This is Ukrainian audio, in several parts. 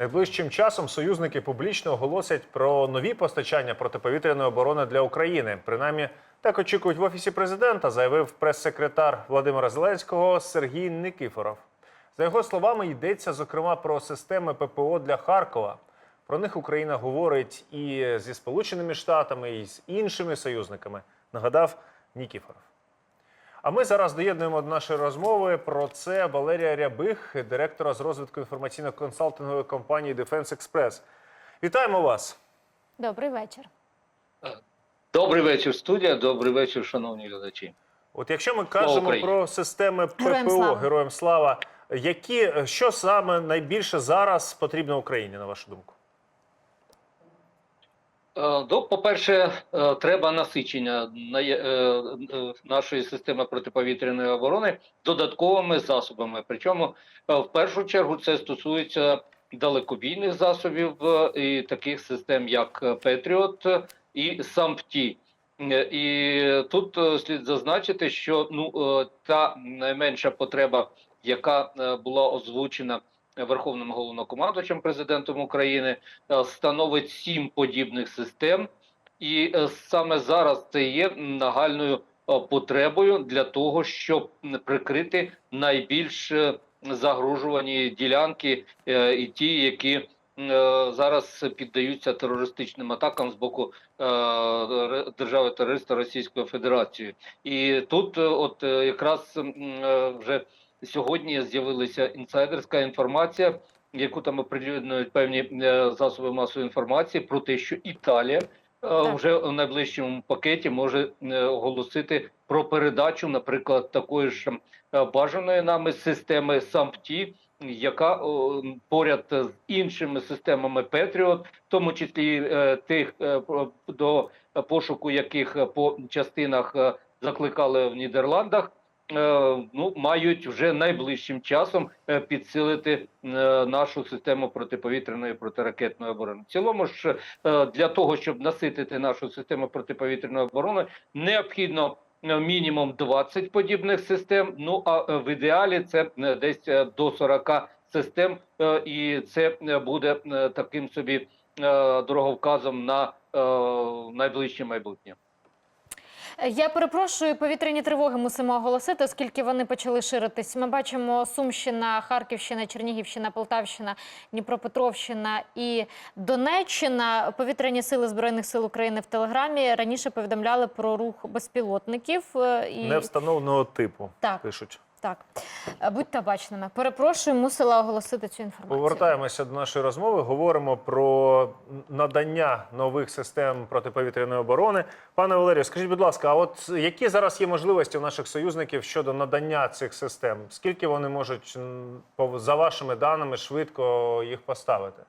Найближчим часом союзники публічно оголосять про нові постачання протиповітряної оборони для України. Принаймні, так очікують в офісі президента, заявив прес-секретар Володимира Зеленського Сергій Никифоров. За його словами, йдеться зокрема про системи ППО для Харкова. Про них Україна говорить і зі Сполученими Штатами, і з іншими союзниками. Нагадав Нікіфоров. А ми зараз доєднуємо до нашої розмови про це Валерія Рябих, директора з розвитку інформаційно-консалтингової компанії Defense Express. Вітаємо вас! Добрий вечір. Добрий вечір, студія. Добрий вечір, шановні глядачі. От якщо ми кажемо про системи ППО Героям слава. Героям слава, які що саме найбільше зараз потрібно Україні, на вашу думку? Е, Ну, по-перше, е, треба насичення на- е, нашої системи протиповітряної оборони додатковими засобами. Причому в першу чергу це стосується далекобійних засобів і таких систем, як Петріот і САМПТІ. І тут слід зазначити, що ну та найменша потреба, яка була озвучена Верховним головнокомандувачем президентом України, е, становить сім подібних систем, і е, саме зараз це є нагальною е, потребою для того, щоб прикрити найбільш загрожувані ділянки і ті, які зараз піддаються терористичним атакам з боку е держави терориста Російської Федерації. І тут, от якраз вже сьогодні з'явилася інсайдерська інформація, яку там оприлюднюють певні е, засоби масової інформації про те, що Італія е, Так. вже в найближчому пакеті може е, оголосити про передачу, наприклад, такої ж бажаної нами системи САМПТІ, яка о, поряд з іншими системами Петріот, в тому числі е, тих е, до пошуку яких по частинах е, закликали в Нідерландах. Е, Ну, мають вже найближчим часом е, підсилити е, нашу систему протиповітряної протиракетної оборони. В цілому ж для того, щоб наситити нашу систему протиповітряної оборони, необхідно мінімум 20 подібних систем. Ну а в ідеалі це десь до 40 систем, і це буде таким собі дороговказом на найближче майбутнє. Я перепрошую, повітряні тривоги мусимо оголосити, оскільки вони почали ширитись. Ми бачимо Сумщина, Харківщина, Чернігівщина, Полтавщина, Дніпропетровщина і Донеччина. Повітряні сили збройних сил України в телеграмі раніше повідомляли про рух безпілотників. е, І Невстановленого типу Так. пишуть. так Е, будьте бачними. Перепрошую, мусила оголосити цю інформацію. Повертаємося до нашої розмови. Говоримо про надання нових систем протиповітряної оборони. Пане Валерію, скажіть, будь ласка, а от які зараз є можливості у наших союзників щодо надання цих систем? Скільки вони можуть за вашими даними швидко їх поставити?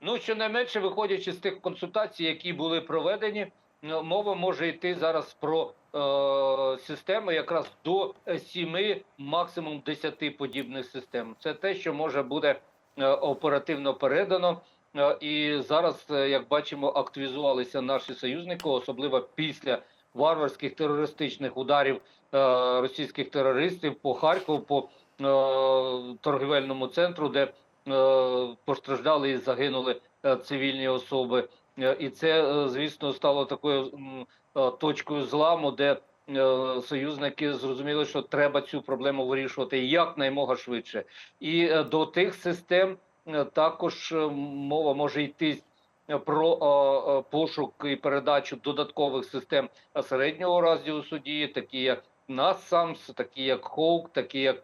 Ну, щонайменше, виходячи з тих консультацій, які були проведені, ну, мова може йти зараз про е, системи якраз до 7, максимум 10 подібних систем. Це те, що може буде е, оперативно передано. Е, і зараз, е, як бачимо, активізувалися наші союзники, особливо після варварських терористичних ударів е, російських терористів по Харкову, по торгівельному центру, де постраждали і загинули цивільні особи. І це, звісно, стало такою точкою зламу, де союзники зрозуміли, що треба цю проблему вирішувати якнаймога швидше. І до тих систем також е, мова може йти про е, е, пошук і передачу додаткових систем середнього радіусу дії, такі як NASAMS, такі як Hawk, такі як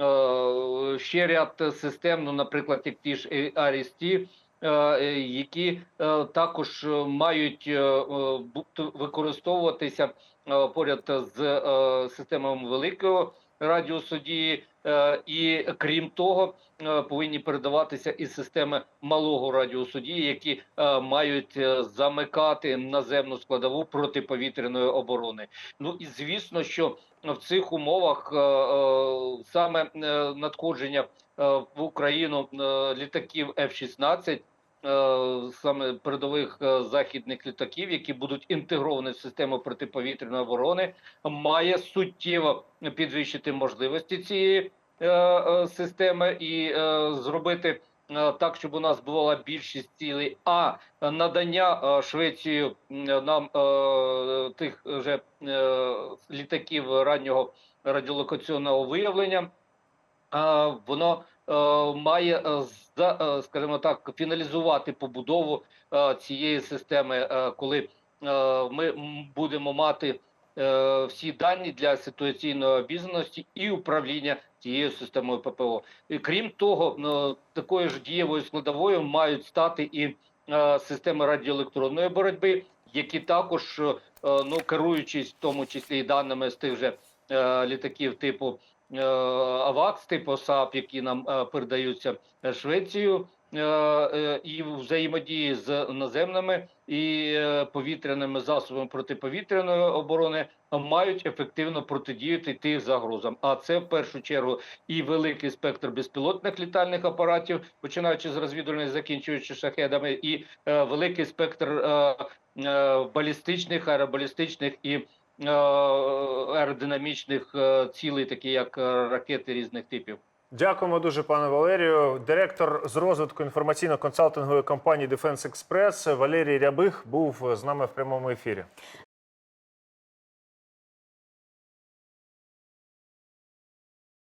е, ще ряд систем, ну, наприклад, як ті ж RST, е, е, які е, також е, мають е, е, використовуватися е, поряд з е, системами великого радіусу дії, е, і крім того, е, повинні передаватися і системи малого радіусу дії, які е, мають замикати наземну складову протиповітряної оборони. Ну і звісно, що в цих умовах саме надходження в Україну літаків F-16, е, саме передових е, західних літаків, які будуть інтегровані в систему протиповітряної оборони, має суттєво підвищити можливості цієї е, е, системи і е, зробити е, так, щоб у нас була більшість цілей, а надання е, Швецією нам е, тих вже е, літаків раннього радіолокаційного виявлення, е, воно е, має е, е, скажімо так, фіналізувати побудову е, цієї системи, е, коли е, ми будемо мати е, всі дані для ситуаційної обізнаності і управління цією системою ППО. І крім того, е, такою ж дієвою складовою мають стати і е, системи радіоелектронної боротьби, які також е, ну керуючись в тому числі і даними з тих же е, літаків типу е, АВАКС, типу САП, які нам е, передаються е, Швецією. е, е, І взаємодії з наземними і е, повітряними засобами протиповітряної оборони мають ефективно протидіяти тих загрозам. А це в першу чергу і великий спектр безпілотних літальних апаратів, починаючи з розвідувальних, закінчуючи шахедами, і е, великий спектр е, е, балістичних, аеробалістичних і е, аеродинамічних е, цілей, такі як е, ракети різних типів. Дякуємо дуже, пане Валерію. Директор з розвитку інформаційно-консалтингової компанії Defense Express Валерій Рябих був з нами в прямому ефірі.